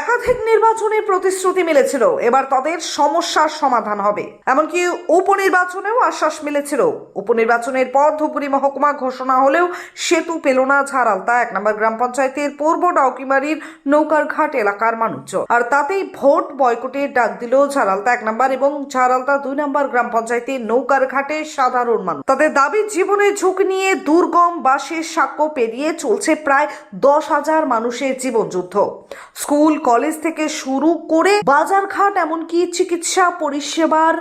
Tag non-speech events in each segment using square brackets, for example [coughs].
একাধিক নির্বাচনে প্রতিশ্রুতি মিলেছিল। এবার তাদের সমস্যার সমাধান হবে। এমনকি উপনির্বাচনেও আশ্বাস মিলেছিল। উপনির্বাচনের পর ধুপগুড়ি মহকুমা ঘোষণা হলেও সেতু পেল না ঝাড়ালতা এক নম্বর গ্রাম পঞ্চায়েতের পূর্ব ডাউকিমারির নৌকারঘাট এলাকার মানুষজন। আর তাতেই ভোট বয়কটের ডাক দিল ঝাড়ালতা এক নম্বর এবং ঝাড়ালতা দুই নম্বর গ্রাম পঞ্চায়েতের নৌকার ঘাটে সাধারণ মানুষ। তাদের দাবি জীবনের ঝুঁকি নিয়ে দুর্গম বাসের সাক্ষ্য পেরিয়ে চলছে প্রায় দশ হাজার মানুষের জীবনযুদ্ধ। স্কুল কলেজ থেকে শুরু করে বাজারঘাট, এমনকি চিকিৎসা পরিষেবার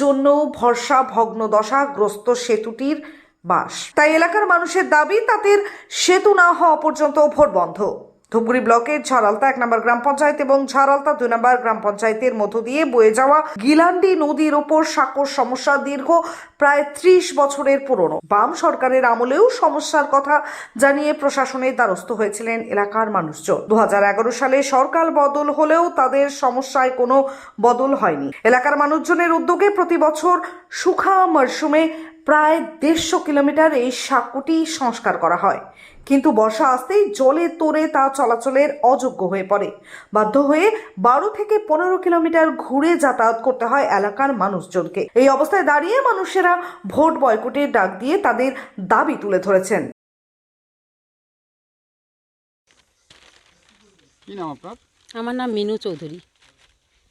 জন্য ভরসা ভগ্ন দশাগ্রস্ত সেতুটির বাস। তাই এলাকার মানুষের দাবি, তাদের সেতু না হওয়া পর্যন্ত ভোট বন্ধ। ধূপগুড়ি ব্লকের ঝাড়ালতা এক নম্বর গ্রাম পঞ্চায়েত এবং ঝাড়ালতা দুই নম্বর গ্রাম পঞ্চায়েতের মধ্য দিয়ে বয়ে যাওয়া গিলান্ডি নদীর ওপর সাঁকর সমস্যা দীর্ঘ প্রায় ত্রিশ বছরের পুরনো। বাম সরকারের আমলেও সমস্যার কথা জানিয়ে প্রশাসনের দ্বারস্থ হয়েছিলেন এলাকার মানুষজন। দু হাজার এগারো সালে সরকার বদল হলেও তাদের সমস্যায় কোনো বদল হয়নি। এলাকার মানুষজনের উদ্যোগে প্রতি বছর সুখা মরশুমে প্রায় দেড়শো কিলোমিটার এই সাঁকুটি সংস্কার করা হয়। কিন্তু বর্ষা আসতেই জলে তোরে তা চলাচলের অযোগ্য হয়ে পড়ে। বাধ্য হয়ে বারো থেকে পনেরো কিলোমিটার ঘুরে যাতায়াত করতে হয় এলাকার মানুষজনকে। এই অবস্থায় দাঁড়িয়ে মানুষেরা ভোট বয়কটের ডাক দিয়ে তাদের দাবি তুলে ধরেছেন। কি নাম আপনার? আমার নাম মিনু চৌধুরী।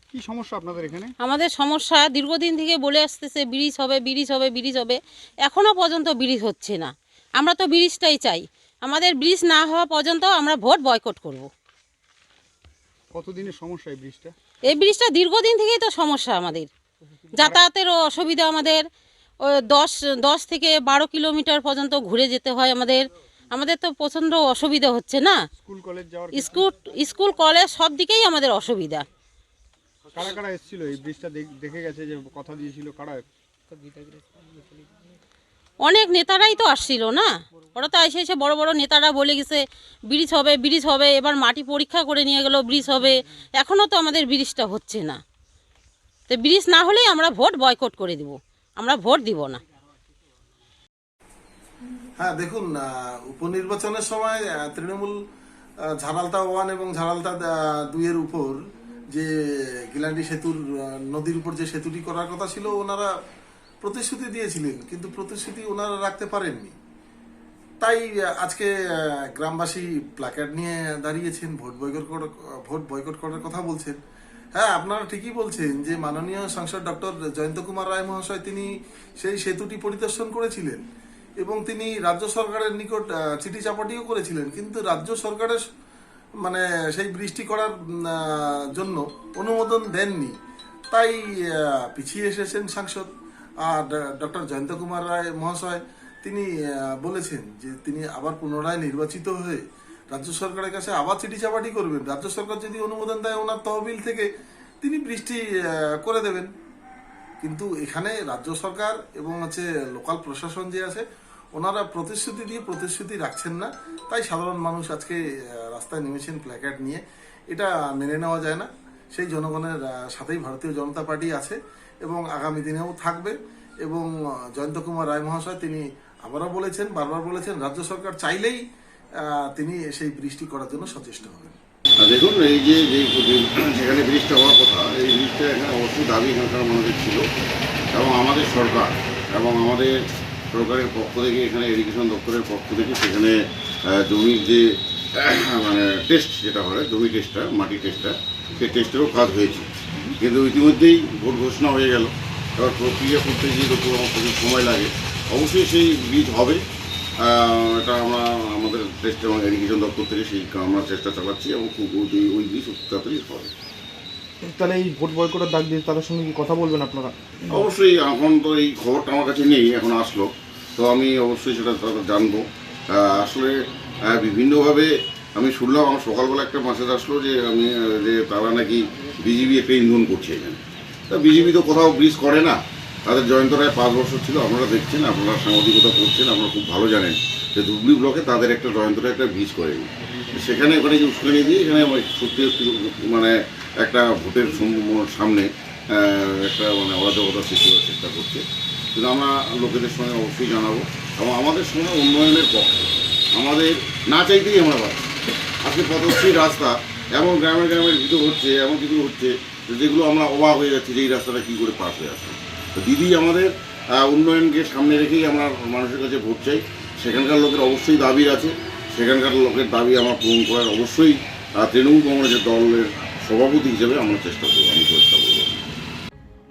কি সমস্যা আপনাদের এখানে? আমাদের সমস্যা দীর্ঘদিন থেকে বলে আসতেছে ব্রিজ হবে ব্রিজ হবে ব্রিজ হবে। এখনও পর্যন্ত ব্রিজ হচ্ছে না। আমরা তো ব্রিজটাই চাই। আমাদের ব্রিজ না হওয়া পর্যন্ত আমরা ভোট বয়কট করব। কতদিনের সমস্যা এই ব্রিজটা? এই ব্রিজটা দীর্ঘদিন থেকেই তো সমস্যা আমাদের। যাতায়াতেরও অসুবিধা আমাদের। দশ দশ থেকে বারো কিলোমিটার পর্যন্ত ঘুরে যেতে হয় আমাদের। আমাদের তো প্রচণ্ড অসুবিধা হচ্ছে না? School college school school college সব দিকেই আমাদের অসুবিধা। কারা কারা এসেছিল? এই ব্রিজটা দেখে গেছে যে কথা দিয়েছিল কারা? অনেক নেতারাই তো আসছিল না? ওরা তো এসে এসে বড় বড় নেতারা বলে গেছে ব্রিজ হবে ব্রিজ হবে। এবার মাটি পরীক্ষা করে নিয়ে গেল ব্রিজ হবে। এখনও তো আমাদের ব্রিজটা হচ্ছে না। তো ব্রিজ না হলেই আমরা ভোট বয়কট করে দিব। আমরা ভোট দিব না। হ্যাঁ দেখুন উপনির্বাচনের সময় তৃণমূল ঝাড়ালতা ওয়ান এবং ঝাড়ালতা দুইয়ের উপর যে গিলান্ডি সেতুর নদীর উপর যে সেতুটি করার কথা ছিল, ওনারা প্রতিশ্রুতি দিয়েছিলেন, কিন্তু প্রতিশ্রুতি ওনারা রাখতে পারেননি। তাই আজকে গ্রামবাসী প্ল্যাকার্ড নিয়ে দাঁড়িয়েছেন, ভোট বয়কট ভোট বয়কট করার কথা বলছেন। হ্যাঁ আপনারা ঠিকই বলছেন যে মাননীয় সাংসদ ডক্টর জয়ন্ত কুমার রায় মহাশয়, তিনি সেই সেতুটি পরিদর্শন করেছিলেন এবং তিনি রাজ্য সরকারের নিকট চিঠি চাপাটিও করেছিলেন। কিন্তু রাজ্য সরকারের মানে সেই বৃষ্টি করার জন্য অনুমোদন দেননি। তাই পিছিয়ে এসেছেন সাংসদ। আর ডক্টর জয়ন্ত কুমার রায় মহাশয়, তিনি বলেছেন যে তিনি আবার পুনরায় নির্বাচিত হয়ে রাজ্য সরকারের কাছে আবার চিঠি চাপাটি করবেন। রাজ্য সরকার যদি অনুমোদন দেয় ওনার তহবিল থেকে, তিনি বৃষ্টি করে দেবেন। কিন্তু এখানে রাজ্য সরকার এবং হচ্ছে লোকাল প্রশাসন যে আছে ওনারা প্রতিশ্রুতি দিয়ে প্রতিশ্রুতি রাখছেন না। তাই সাধারণ মানুষ আজকে রাস্তায় নেমেছেন প্ল্যাকার্ড নিয়ে। এটা মেনে নেওয়া যায় না। সেই জনগণের সাথেই ভারতীয় জনতা পার্টি আছে এবং আগামী দিনেও থাকবে এবং জয়ন্ত কুমার রায় মহাশয় তিনি আবারও বলেছেন, বারবার বলেছেন, রাজ্য সরকার চাইলেই তিনি সেই বৃষ্টি করার জন্য সচেষ্ট হবেন। দেখুন, এই যে- যেখানে ব্রিজটা হওয়ার কথা, এই ব্রিজটা এখানে অবশ্যই দাবি এখানকার মানুষের ছিল এবং আমাদের সরকার এবং আমাদের সরকারের পক্ষ থেকে এখানে এডুকেশন দপ্তরের পক্ষ থেকে সেখানে জমির যে [coughs] মানে টেস্ট যেটা হয় জমি টেস্টটা মাটি টেস্টটা সেই টেস্টেরও কাজ হয়েছে। কিন্তু ইতিমধ্যেই ভোট ঘোষণা হয়ে গেল। এবার প্রক্রিয়া করতে গিয়ে তো আমার প্রচুর সময় লাগে। অবশ্যই সেই বীজ হবে। এটা আমরা আমাদের টেস্ট এবং এডুকেশন দপ্তর থেকে সেই আমরা চেষ্টা চালাচ্ছি এবং খুব ওই খুব তাড়াতাড়ি হবে। তাহলে এই ভোট বয়কটের ডাক দিয়ে তাদের সঙ্গে কি কথা বলবেন আপনারা? অবশ্যই এখন তো এই খবরটা আমার কাছে নেই এখন আসলো। তো আমি অবশ্যই সেটা জানব। আসলে বিভিন্নভাবে আমি শুনলাম, আমার সকালবেলা একটা মেসেজ আসলো যে, আমি যে তারা নাকি বিজেপি একটা ইন্ধন করছে এখানে। তা বিজেপি তো কোথাও ব্রিজ করে না। তাদের জয়ন্ত রায় পাঁচ বছর ছিল, আপনারা দেখছেন, আপনারা সাংবাদিকতা করছেন, আপনারা খুব ভালো জানেন যে ধুবড়ি ব্লকে তাদের একটা জয়ন্ত রায় একটা ব্রিজ করেনি সেখানে ওখানে যে উস্কানি দিয়ে এখানে সত্যি মানে একটা ভোটের সম- সামনে একটা মানে অরাজকতা সৃষ্টি করার চেষ্টা করছে। কিন্তু আমরা লোকেদের সঙ্গে অবশ্যই জানাব এবং আমাদের সঙ্গে উন্নয়নের পক্ষে আমাদের না চাইতেই আমরা পাচ্ছি আজকে পথশ্রী রাস্তা এমন গ্রামের গ্রামের ভিতর হচ্ছে এমন কিছু হচ্ছে যেগুলো আমরা অবাক হয়ে যাচ্ছি যে এই রাস্তাটা কী করে পাস হয়ে আসে তো দিদি আমাদের উন্নয়নকে সামনে রেখেই আমরা মানুষের কাছে ভোট চাই। সেখানকার লোকের অবশ্যই দাবি আছে। সেখানকার লোকের দাবি আমার পূরণ করার অবশ্যই তৃণমূল কংগ্রেসের দলের সভাপতি হিসেবে আমরা চেষ্টা করব, আমি চেষ্টা করব।